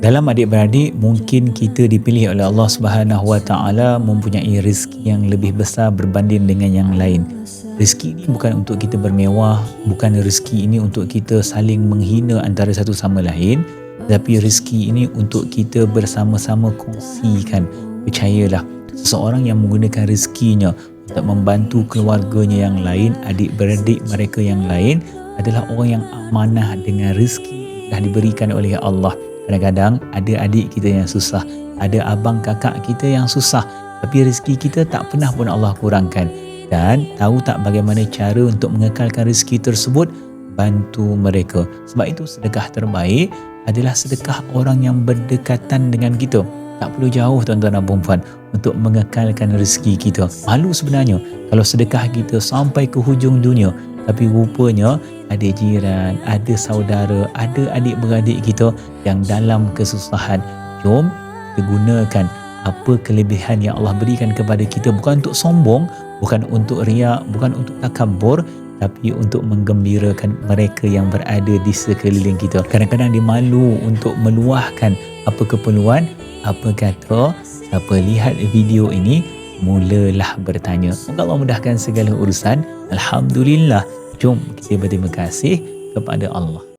dalam adik-beradik mungkin kita dipilih oleh Allah Subhanahu Wa Taala mempunyai rezeki yang lebih besar berbanding dengan yang lain. Rezeki ini bukan untuk kita bermewah, bukan rezeki ini untuk kita saling menghina antara satu sama lain, tapi rezeki ini untuk kita bersama-sama kongsikan. Percayalah, seseorang yang menggunakan rezekinya untuk membantu keluarganya yang lain, adik-beradik mereka yang lain adalah orang yang amanah dengan rezeki yang diberikan oleh Allah. Kadang-kadang ada adik kita yang susah, ada abang kakak kita yang susah, tapi rezeki kita tak pernah pun Allah kurangkan. Dan tahu tak bagaimana cara untuk mengekalkan rezeki tersebut? Bantu mereka. Sebab itu sedekah terbaik adalah sedekah orang yang berdekatan dengan kita. Tak perlu jauh tuan-tuan dan perempuan untuk mengekalkan rezeki kita. Malu sebenarnya kalau sedekah kita sampai ke hujung dunia tapi rupanya ada jiran, ada saudara, ada adik-beradik kita yang dalam kesusahan. Jom kita gunakan apa kelebihan yang Allah berikan kepada kita bukan untuk sombong, bukan untuk riak, bukan untuk takabur tapi untuk menggembirakan mereka yang berada di sekeliling kita. Kadang-kadang dia malu untuk meluahkan apa keperluan, apa kata, siapa lihat video ini, mulalah bertanya. Moga Allah mudahkan segala urusan. Alhamdulillah. Jom kita berterima kasih kepada Allah.